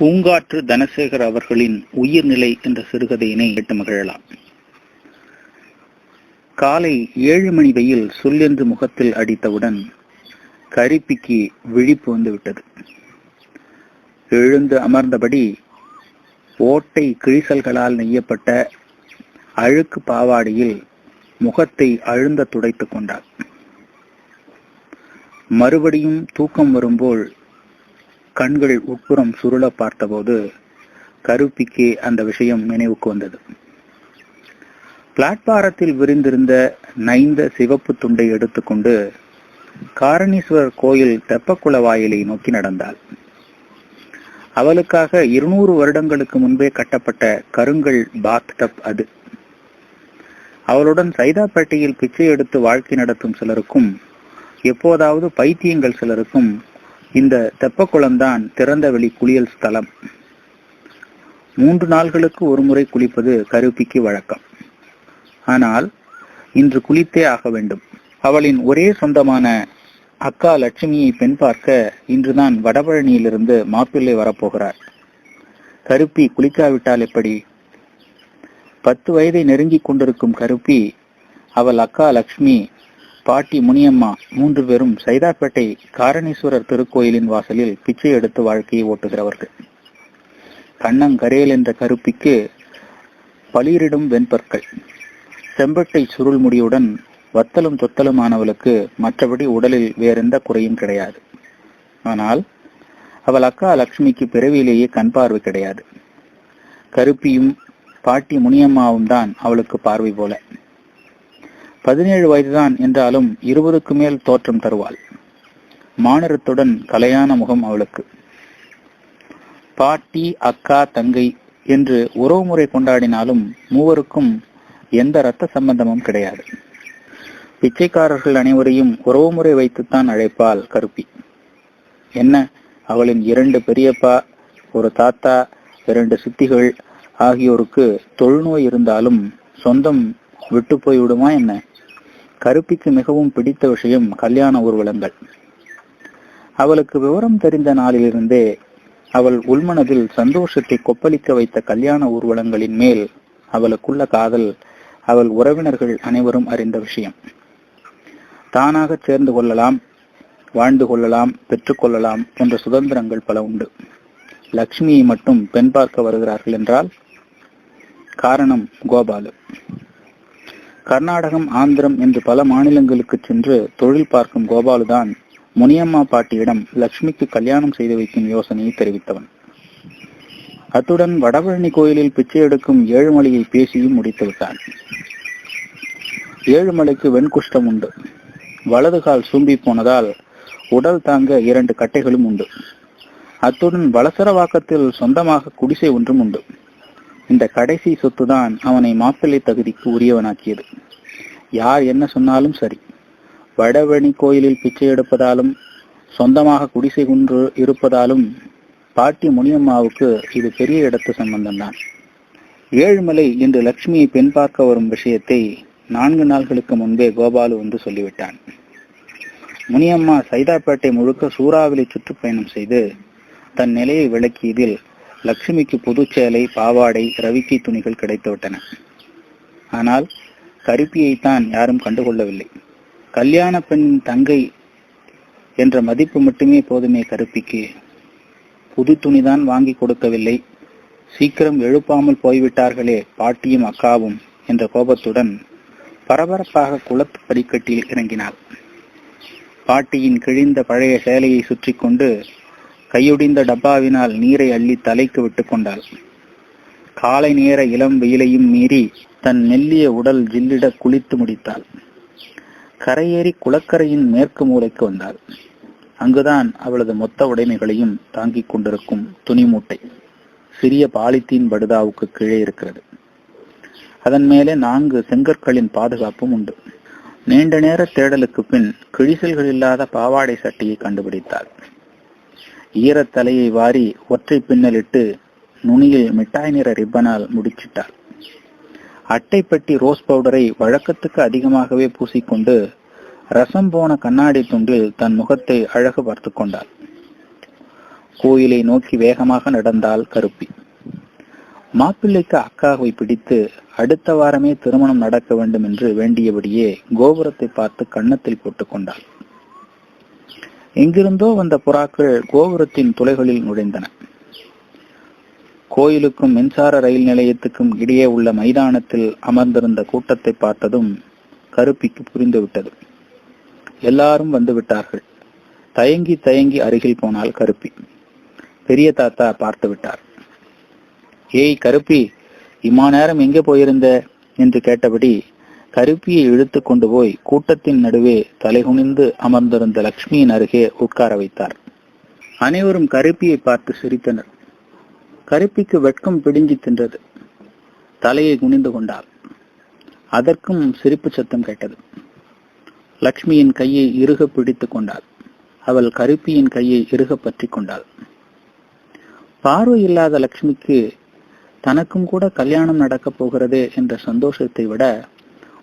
பூங்காற்று தனசேகர் அவர்களின் உயிர்நிலை என்ற சிறுகதையினை கேட்டு மகிழலாம். காலை ஏழு மணி வெயில் சொல்லென்று முகத்தில் அடித்தவுடன் கரிப்பிக்கு விழிப்பு வந்துவிட்டது. எழுந்து அமர்ந்தபடி ஓட்டை கிழிசல்களால் நெய்யப்பட்ட அழுக்கு பாவாடியில் முகத்தை அழுந்த துடைத்துக் கொண்டாள். மறுபடியும் தூக்கம் வரும்போல் கண்கள் உட்புறம் சுருள பார்த்தபோது கருப்பிக்கு அந்த விஷயம் நினைவுக்கு வந்தது. பிளாட்பாரத்தில் விரிந்திருந்த நைந்த சிவப்பு துண்டை எடுத்துக்கொண்டு காரணீஸ்வரர் கோயில் தெப்பக்குள வாயிலை நோக்கி நடந்தாள். அவளுக்காக இருநூறு வருடங்களுக்கு முன்பே கட்டப்பட்ட கருங்கல் பாத் டப் அது. அவளுடன் சைதாப்பேட்டையில் பிச்சை எடுத்து வாழ்க்கை நடத்தும் சிலருக்கும் எப்போதாவது பைத்தியங்கள் சிலருக்கும் இந்த தெப்பக்குளம்தான் திறந்த வெளி குளியல் ஸ்தலம். மூன்று நாள்களுக்கு ஒரு முறை குளிப்பது கருப்பிக்கு வழக்கம். ஆனால் இன்று குளித்தே ஆக வேண்டும். அவளின் ஒரே சொந்தமான அக்கா லட்சுமியை பெண் பார்க்க இன்றுதான் வடபழனியிலிருந்து மாப்பிள்ளை வரப்போகிறார். கருப்பி குளிக்காவிட்டால் எப்படி? பத்து வயதை நெருங்கிக் கொண்டிருக்கும் கருப்பி அவள் அக்கா லட்சுமி பாட்டி முனியம்மா மூன்று பேரும் சைதாப்பேட்டை காரணீஸ்வரர் திருக்கோயிலின் வாசலில் பிச்சை எடுத்து வாழ்க்கையை ஓட்டுகிறவர்கள். கண்ணங்கரேல் என்ற கருப்பிக்கு பளிரிடும் வெண்பற்கள். செம்பட்டை சுருள் முடியுடன் வத்தலும் தொத்தலுமானவளுக்கு மற்றபடி உடலில் வேறெந்த குறையும் கிடையாது. ஆனால் அவள் அக்கா லக்ஷ்மிக்கு பிறவியிலேயே கண் பார்வை கிடையாது. கருப்பியும் பாட்டி முனியம்மாவும் தான் அவளுக்கு பார்வை போல. பதினேழு வயதுதான் என்றாலும் இருபதுக்கு மேல் தோற்றம் தருவாள். மாநிலத்துடன் கலையான முகம் அவளுக்கு. பாட்டி அக்கா தங்கை என்று உறவுமுறை கொண்டாடினாலும் மூவருக்கும் எந்த இரத்த சம்பந்தமும் கிடையாது. பிச்சைக்காரர்கள் அனைவரையும் உறவுமுறை வைத்துத்தான் அழைப்பாள் கருப்பி. என்ன? அவளின் இரண்டு பெரியப்பா ஒரு தாத்தா இரண்டு சித்திகள் ஆகியோருக்கு தொழுநோய் இருந்தாலும் சொந்தம் விட்டு போய் விடுமா என்ன? கருப்பிக்கு மிகவும் பிடித்த விஷயம் கல்யாண ஊர்வலங்கள். அவளுக்கு விவரம் தெரிந்த நாளிலிருந்தே அவள் உள்மனதில் சந்தோஷத்தை கொப்பளிக்க வைத்த கல்யாண ஊர்வலங்களின் மேல் அவளுக்குள்ள காதல் அவள் உறவினர்கள் அனைவரும் அறிந்த விஷயம். தானாக சேர்ந்து கொள்ளலாம் வாழ்ந்து கொள்ளலாம் பெற்றுக்கொள்ளலாம் என்ற சுதந்திரங்கள் பல உண்டு. லக்ஷ்மியை மட்டும் பெண் பார்க்க வருகிறார்கள் என்றால் காரணம் கோபாலு. கர்நாடகம் ஆந்திரம் என்று பல மாநிலங்களுக்கு சென்று தொழில் பார்க்கும் கோபாலுதான் முனியம்மா பாட்டியிடம் லக்ஷ்மிக்கு கல்யாணம் செய்து வைக்கும் யோசனையை தெரிவித்தவன். அத்துடன் வடபழனி கோயிலில் பிச்சை எடுக்கும் ஏழுமலையை பேசியும் முடித்து விட்டான். ஏழுமலைக்கு வெண்குஷ்டம் உண்டு. வலது கால் சூம்பி போனதால் உடல் தாங்க இரண்டு கட்டைகளும் உண்டு. அத்துடன் வலசரவாக்கத்தில் சொந்தமாக குடிசை ஒன்றும் உண்டு. இந்த கடைசி சொத்துதான் அவனை மாப்பிள்ளை தகுதிக்கு உரியவனாக்கியது. யார் என்ன சொன்னாலும் சரி. வடவணி கோயிலில் பிச்சை எடுப்பதாலும் சொந்தமாக குடிசை குன்று இருப்பதாலும் பாட்டி முனியம்மாவுக்கு இது பெரிய இடத்து சம்பந்தம்தான். ஏழுமலை இன்று லட்சுமியை பெண் பார்க்க வரும் விஷயத்தை நான்கு நாள்களுக்கு முன்பே கோபாலு வந்து சொல்லிவிட்டான். முனியம்மா சைதாப்பேட்டை முழுக்க சூறாவளி சுற்றுப்பயணம் செய்து தன் நிலையை விளக்கியதில் லட்சுமிக்கு புதுச்சேலை பாவாடை ரவிக்கை துணிகள் கிடைத்துவிட்டன. ஆனால் கருப்பியைத்தான் யாரும் கண்டுகொள்ளவில்லை. கல்யாண பெண்ணின் தங்கை என்ற மதிப்பு மட்டுமே போதுமே கருப்பிக்கு. புது துணிதான் வாங்கி கொடுக்கவில்லை. சீக்கிரம் எழுப்பாமல் போய்விட்டார்களே பாட்டியும் அக்காவும் என்ற கோபத்துடன் பரபரப்பாக குளத்து படிக்கட்டில் இறங்கினாள். பாட்டியின் கிழிந்த பழைய சேலையை சுற்றி கொண்டு கையொடிந்த டப்பாவினால் நீரை அள்ளி தலைக்கு விட்டு கொண்டாள். காலை நேர இளம் வெயிலையும் மீறி தன் மெல்லிய உடல் ஜில்லிட குளித்து முடித்தாள். கரையேறி குளக்கரையின் மேற்கு மூலைக்கு வந்தாள். அங்குதான் அவளது மொத்த உடைமைகளையும் தாங்கிக் கொண்டிருக்கும் துணி மூட்டை சிறிய பாலித்தீன் படுதாவுக்கு கீழே இருக்கிறது. அதன் மேலே நான்கு செங்கற்களின் பாதுகாப்பும் உண்டு. நீண்ட நேர தேடலுக்கு பின் கிழிசல்கள் இல்லாத பாவாடை சட்டையை கண்டுபிடித்தாள். ஈரத்தலையை வாரி ஒற்றை பின்னலிட்டு நுனியில் மிட்டாய் நிற ரிப்பனால் முடிச்சிட்டார். அட்டைப்பட்டி ரோஸ் பவுடரை வழக்கத்துக்கு அதிகமாகவே பூசிக்கொண்டு ரசம் போன கண்ணாடி துண்டில் தன் முகத்தை அழகு பார்த்து கொண்டாள் கோயிலை நோக்கி வேகமாக நடந்தாள் கருப்பி. மாப்பிள்ளைக்கு அக்காவை பிடித்து அடுத்த வாரமே திருமணம் நடக்க வேண்டும் என்று வேண்டியபடியே கோபுரத்தை பார்த்து கன்னத்தில் போட்டுக் கொண்டாள். எங்கிருந்தோ வந்த புறாக்கள் கோபுரத்தின் துளைகளில் நுழைந்தன. கோயிலுக்கும் மின்சார ரயில் நிலையத்துக்கும் இடையே உள்ள மைதானத்தில் அமர்ந்திருந்த கூட்டத்தை பார்த்ததும் கருப்பிக்கு புரிந்துவிட்டது. எல்லாரும் வந்து விட்டார்கள் தயங்கி தயங்கி அருகில் போனால் கருப்பி. பெரிய தாத்தா பார்த்து விட்டார். ஏய் கருப்பி இம்மா நேரம் எங்கே போயிருந்த? என்று கேட்டபடி கருப்பியை இழுத்து கொண்டு போய் கூட்டத்தின் நடுவே தலைகுனிந்து அமர்ந்திருந்த லக்ஷ்மியின் அருகே உட்கார வைத்தார். அனைவரும் கருப்பியை பார்த்து சிரித்தனர். கருப்பிக்கு வெட்கம் பிடிஞ்சு தின்றது. தலையை குனிந்து கொண்டாள். அதற்கும் சிரிப்பு சத்தம் கேட்டது. லக்ஷ்மியின் கையை இறுக பிடித்துக் கொண்டாள். அவள் கருப்பியின் கையை இறுக பற்றி கொண்டாள். பார்வை இல்லாத லக்ஷ்மிக்கு தனக்கும் கூட கல்யாணம் நடக்கப் போகிறதே என்ற சந்தோஷத்தை விட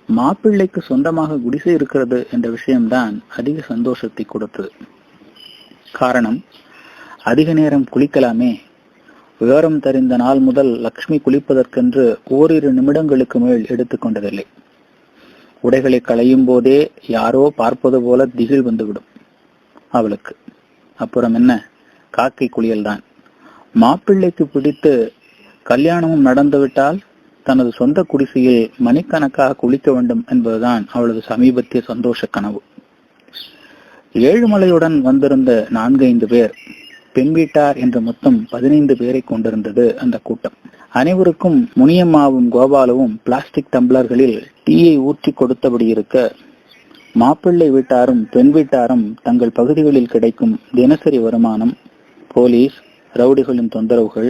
மாப்பிள்ளைக்கு சொந்தமாக குடிசை இருக்கிறது என்ற விஷயம்தான் அதிக சந்தோஷத்தை கொடுத்தது. காரணம் அதிக நேரம் குளிக்கலாமே. விவரம் தெரிந்த நாள் முதல் லக்ஷ்மி குளிப்பதற்கென்று ஓரிரு நிமிடங்களுக்கு மேல் எடுத்துக்கொண்டதில்லை உடைகளை களையும் போதே யாரோ பார்ப்பது போல திகில் வந்துவிடும் அவளுக்கு. அப்புறம் என்ன? காக்கை குளியல்தான். மாப்பிள்ளைக்கு பிடித்து கல்யாணமும் நடந்துவிட்டால் தனது சொந்த குடிசையில் மணிக்கணக்காக குளிக்க வேண்டும் என்பதுதான் அவளது சமீபத்திய சந்தோஷ கனவு. ஏழுமலையுடன் வந்திருந்த நான்கைந்து பேர் பெண் வீட்டார் என்ற மொத்தம் பதினைந்து பேரை கொண்டிருந்தது அந்த கூட்டம். அனைவருக்கும் முனியம்மாவும் கோபாலவும் பிளாஸ்டிக் டம்ளர்களில் டீயை ஊற்றி கொடுத்தபடி இருக்க மாப்பிள்ளை வீட்டாரும் பெண் வீட்டாரும் தங்கள் பகுதிகளில் கிடைக்கும் தினசரி வருமானம் போலீஸ் ரவுடிகளின் தொந்தரவுகள்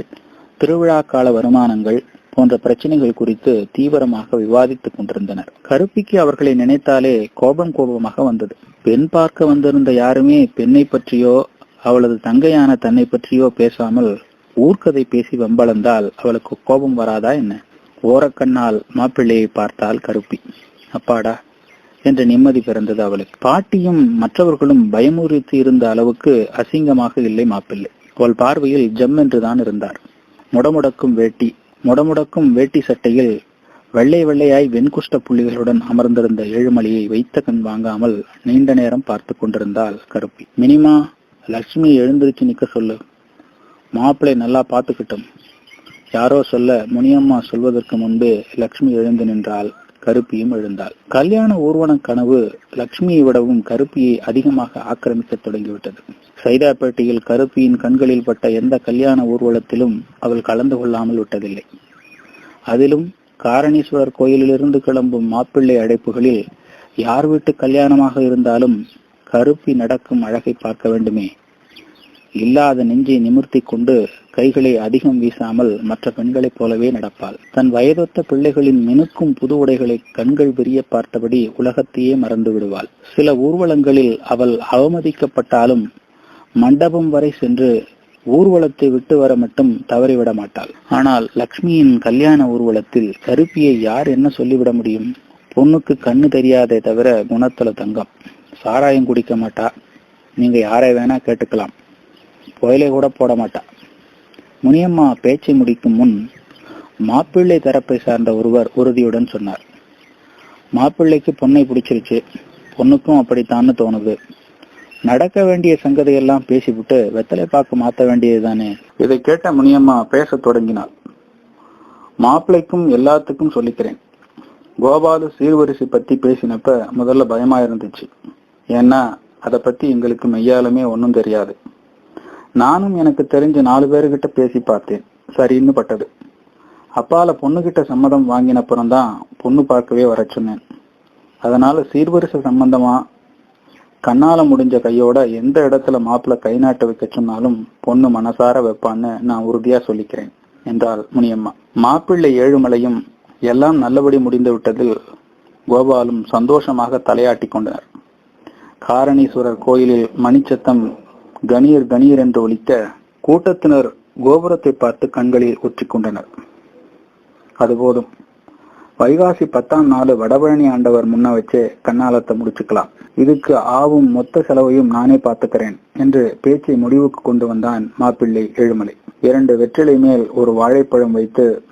திருவிழா கால வருமானங்கள் போன்ற பிரச்சனைகள் குறித்து தீவிரமாக விவாதித்துக் கொண்டிருந்தனர். கருப்பிக்கு அவர்களை நினைத்தாலே கோபம் கோபமாக வந்தது. பெண் பார்க்க வந்திருந்த யாருமே பெண்ணை பற்றியோ அவளது தங்கையான தன்னை பற்றியோ பேசாமல் ஊர்க்கதை பேசி வம்பளந்தால் அவளுக்கு கோபம் வராதா என்ன? ஓரக்கண்ணால் மாப்பிள்ளையை பார்த்தால் கருப்பி. அப்பாடா என்ற நிம்மதி பிறந்தது அவளுக்கு. பாட்டியும் மற்றவர்களும் பயமுறுத்தி இருந்த அளவுக்கு அசிங்கமாக இல்லை மாப்பிள்ளை. அவள் பார்வையில் ஜம் என்றுதான் இருந்தார். முடமுடக்கும் வேட்டி முடமுடக்கும் வேட்டி சட்டையில் வெள்ளை வெள்ளையாய் வெண்குஷ்ட புள்ளிகளுடன் அமர்ந்திருந்த ஏழுமலையை வைத்த கண் வாங்காமல் நீண்ட நேரம் பார்த்து கொண்டிருந்தாள் கருப்பி. மினிமா லட்சுமி எழுந்திருச்சு நிக்க சொல்லு. மாப்பிள்ளை நல்லா பார்த்துக்கிட்டோம். யாரோ சொல்ல முனியம்மா சொல்வதற்கு முன்பே லட்சுமி எழுந்து நின்றாள். கருப்பியும் எழுந்தாள். கல்யாண ஊர்வன கனவு லக்ஷ்மியை விடவும் கருப்பியை அதிகமாக ஆக்கிரமிக்க தொடங்கிவிட்டது. சைதாப்பேட்டையில் கருப்பியின் கண்களில் பட்ட எந்த கல்யாண ஊர்வலத்திலும் அவள் கலந்து கொள்ளாமல் விட்டதில்லை. அதிலும் காரணீஸ்வரர் கோயிலிலிருந்து கிளம்பும் மாப்பிள்ளை அழைப்புகளில் யார் வீட்டு கல்யாணமாக இருந்தாலும் கருப்பி நடக்கும் அழகை பார்க்க வேண்டுமே. இல்லாத நெஞ்சை நிமிர்த்தி கொண்டு கைகளை அதிகம் வீசாமல் மற்ற பெண்களைப் போலவே நடப்பாள். தன் வயதொத்த பிள்ளைகளின் மினுக்கும் புது உடைகளை கண்கள் விரிய பார்த்தபடி உலகத்தையே மறந்து விடுவாள். சில ஊர்வலங்களில் அவள் அவமதிக்கப்பட்டாலும் மண்டபம் வரை சென்று ஊர்வலத்தை விட்டு வர மட்டும் தவறிவிட மாட்டாள். ஆனால் லக்ஷ்மியின் கல்யாண ஊர்வலத்தில் கருப்பியை யார் என்ன சொல்லிவிட முடியும்? பொண்ணுக்கு கண்ணு தெரியாதே தவிர குணத்துல தங்கம். சாராயம் குடிக்க மாட்டா. நீங்க யாரை வேணா கேட்டுக்கலாம். புயலை கூட போட மாட்டா. முனியம்மா பேச்சை முடிக்கும் முன் மாப்பிள்ளை தரப்பை சார்ந்த ஒருவர் உறுதியுடன் சொன்னார். மாப்பிள்ளைக்கு பொண்ணை பிடிச்சிருச்சு. பொண்ணுக்கும் அப்படித்தான்னு தோணுது. நடக்க வேண்டிய சங்கதியெல்லாம் பேசிவிட்டு வெத்தலை பாக்கு மாத்த வேண்டியதுதானே? இதை கேட்ட முனியம்மா பேசத் தொடங்கினாள். மாப்பிள்ளைக்கும் எல்லாத்துக்கும் சொல்லிக்கிறேன். கோபாலு சீர்வரிசை பத்தி பேசினப்ப முதல்ல பயமா இருந்துச்சு ஏன்னா அதை பத்தி எங்களுக்கு மெய்யாலுமே ஒன்றும் தெரியாது. நானும் எனக்கு தெரிஞ்ச நாலு பேர்கிட்ட பேசி பார்த்தேன். சரின்னு பட்டது. அப்பால பொண்ணுகிட்ட சம்மதம் வாங்கினப்புறம் தான் பொண்ணு பார்க்கவே வர சொன்னேன். அதனால சீர்வரிசை சம்பந்தமா கண்ணால முடிஞ்ச கையோட எந்த இடத்துல மாப்பிள்ள கை நாட்ட வைக்க சொன்னாலும் பொண்ணு மனசார வைப்பான்னு நான் உறுதியா சொல்லிக்கிறேன் என்றாள் முனியம்மா. மாப்பிள்ளை ஏழுமலையும் எல்லாம் நல்லபடி முடிந்து விட்டதில் கோபாலும் சந்தோஷமாக தலையாட்டி கொண்டனர் காரணீஸ்வரர் கோயிலில் மணிச்சத்தம் கணீர் கணீர் என்று ஒலிக்க கூட்டத்தினர் கோபுரத்தை பார்த்து கண்களில் ஒற்றிக் கொண்டனர் அது போதும். வைகாசி பத்தாம் நாள் வடபழனி ஆண்டவர் முன்ன வச்சே கண்ணாலத்தை முடிச்சுக்கலாம். இதுக்கு ஆவும் மொத்த செலவையும் நானே பார்த்துக்கிறேன் என்று பேச்சை முடிவுக்கு கொண்டு வந்தான் மாப்பிள்ளை ஏழுமலை. இரண்டு வெற்றிலை மேல் ஒரு வாழைப்பழம் வைத்து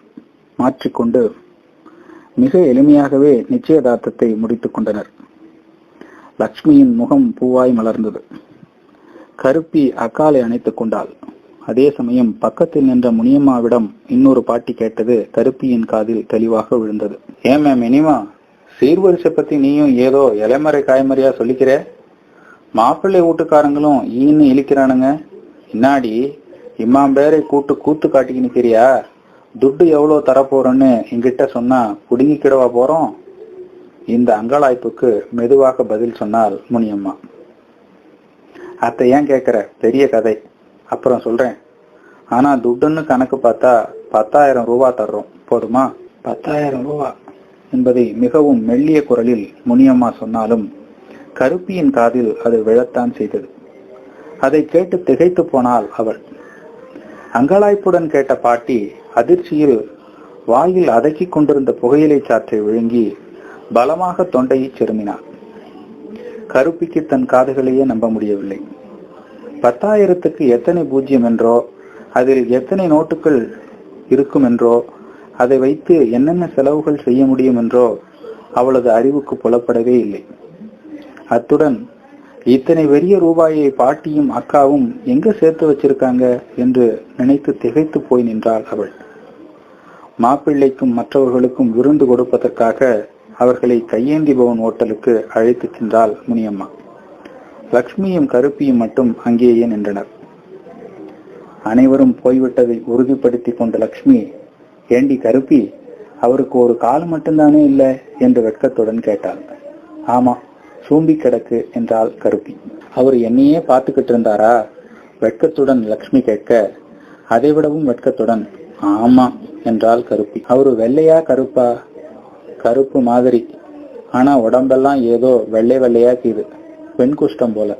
மாற்றிக்கொண்டு மிக எளிமையாகவே நிச்சயதார்த்தத்தை முடித்துக் கொண்டனர். லக்ஷ்மியின் முகம் பூவாய் மலர்ந்தது. கருப்பி அக்காலை அணைத்துக் கொண்டாள். அதே சமயம் பக்கத்தில் நின்ற முனியம்மாவிடம் இன்னொரு பாட்டி கேட்டது கருப்பியின் காதில் தெளிவாக விழுந்தது. ஏன் மேம் இனிமா? சீர்வரிசை பத்தி நீயும் ஏதோ இலைமறை காய்மறையா சொல்லிக்கிற? மாப்பிள்ளை வீட்டுக்காரங்களும் ஈன்னு இழிக்கிறானுங்க. இன்னாடி இம்மாம் பேரை கூட்டு கூத்து காட்டிக்கின்னு நிக்கிறியா? துட்டு எவ்வளவு தரப்போறோன்னு என்கிட்ட சொன்னா புடுங்கிக்கிடவா போறோம்? இந்த அங்கலாய்ப்புக்கு மெதுவாக பதில் சொன்னாள் முனியம்மா. அத்தை ஏன் கேக்குற பெரிய கதை. அப்புறம் சொல்றேன். ஆனா துட்டுன்னு கணக்கு பார்த்தா பத்தாயிரம் ரூபா தர்றோம். போதுமா? பத்தாயிரம் ரூபா. என்பதை மிகவும் மெல்லிய குரலில் முனியம்மா சொன்னாலும் கருப்பியின் காதில் அது விழத்தான் செய்தது. அதை கேட்டு திகைத்து போனாள் அவள். அங்கலாய்ப்புடன் கேட்ட பாட்டி அதிர்ச்சியில் வாயில் அதக்கிக் கொண்டிருந்த புகையிலை சாற்றை விழுங்கி பலமாக தொண்டையை செருமினாள் கருப்பிக்கு தன் காதுகளையே நம்ப முடியவில்லை. பத்தாயிரத்துக்கு எத்தனை பூஜ்ஜியம் என்றோ அதில் எத்தனை நோட்டுகள் இருக்கும் என்றோ அதை வைத்து என்னென்ன செலவுகள் செய்ய முடியும் என்றோ அவளது அறிவுக்கு புலப்படவே இல்லை. அத்துடன் இத்தனை பெரிய ரூபாயை பாட்டியும் அக்காவும் எங்க சேர்த்து வச்சிருக்காங்க என்று நினைத்து திகைத்து போய் நின்றாள் அவள். மாப்பிள்ளைக்கும் மற்றவர்களுக்கும் விருந்து கொடுப்பதற்காக அவர்களை கையேந்தி பவன் ஓட்டலுக்கு அழைத்து சென்றாள் முனியம்மா. லக்ஷ்மியும் கருப்பியும் மட்டும் அங்கேயே நின்றனர். அனைவரும் போய்விட்டதை உறுதிப்படுத்தி கொண்ட லக்ஷ்மி ஏண்டி கருப்பி அவருக்கு ஒரு கால் மட்டும்தானே இல்லை? என்று வெட்கத்துடன் கேட்டாள். ஆமா சூம்பி கிடக்கு என்றாள் கருப்பி. அவர் என்னையே பார்த்துக்கிட்டு இருந்தாரா? வெட்கத்துடன் லக்ஷ்மி கேட்க அதை விடவும் வெட்கத்துடன். ஆமா என்றாள் கருப்பி. அவரு வெள்ளையா கருப்பா? கருப்பு மாதிரி. ஆனா உடம்பெல்லாம் ஏதோ வெள்ளை வெள்ளையா கீது. வெண்குஷ்டம் போல.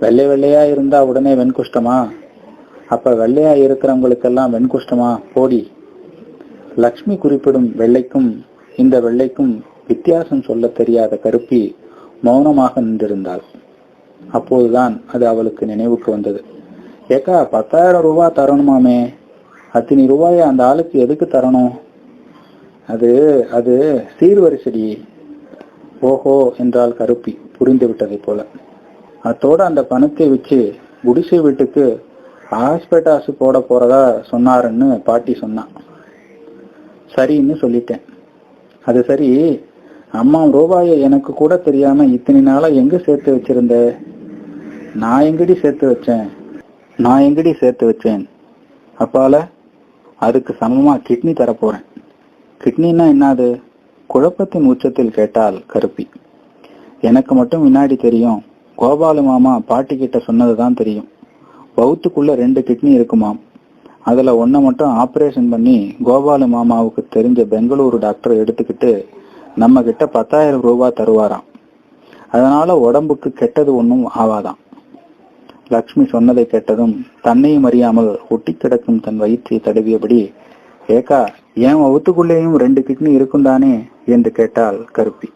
வெள்ளை வெள்ளையா இருந்தா உடனே வெண்குஷ்டமா? அப்ப வெள்ளையா இருக்கிறவங்களுக்கெல்லாம் வெண்குஷ்டமா? போடி. லக்ஷ்மி குறிப்பிடும் வெள்ளைக்கும் இந்த வெள்ளைக்கும் வித்தியாசம் சொல்ல தெரியாத கருப்பி மௌனமாக நின்றிருந்தாள். அப்போதுதான் அது அவளுக்கு நினைவுக்கு வந்தது. ஏக்கா பத்தாயிரம் ரூபாய் தரணுமாமே? அத்தனை ரூபாயை அந்த ஆளுக்கு எதுக்கு தரணும்? அது அது சீர்வரிசடி ஓஹோ என்றால் கருப்பி புரிந்து விட்டதை போல. அத்தோடு அந்த பணத்தை வச்சு குடிசை வீட்டுக்கு ஹாஸ்பிட்டாசு போட போறதா சொன்னாருன்னு பாட்டி சொன்னான் சரின்னு சொல்லிட்டேன். அது சரி. அம்மா ரூபாயை எனக்கு கூட தெரியாம இத்தனை நாளா எங்க சேர்த்து வச்சிருந்த? நான் எங்கடி சேர்த்து வச்சேன்? நான் எங்கடி சேர்த்து வச்சேன்? அப்பால அதுக்கு சமமா கிட்னி தரப்போறேன் கிட்னின்னா என்னது? குழப்பத்தின் உச்சத்தில் கேட்டால் கருப்பி. எனக்கு மட்டும் வினாடி தெரியும். கோபாலு மாமா பாட்டி கிட்ட சொன்னதுதான் தெரியும். பௌத்துக்குள்ள ரெண்டு கிட்னி இருக்குமாம். அதுல ஒன்ன மட்டும் ஆபரேஷன் பண்ணி கோபாலு மாமாவுக்கு தெரிஞ்ச பெங்களூரு டாக்டர் எடுத்துக்கிட்டு நம்ம கிட்ட பத்தாயிரம் ரூபாய் தருவாராம். அதனால உடம்புக்கு கெட்டது ஒன்றும் ஆவாதாம். லக்ஷ்மி சொன்னதை கேட்டதும் தன்னையும் அறியாமல் ஒட்டி கிடக்கும் தன் வயிற்றை தடவியபடி ஏக்கா என் வவுத்துக்குள்ளேயும் ரெண்டு கிட்னி இருக்கும் தானே என்று கேட்டாள் கருப்பி.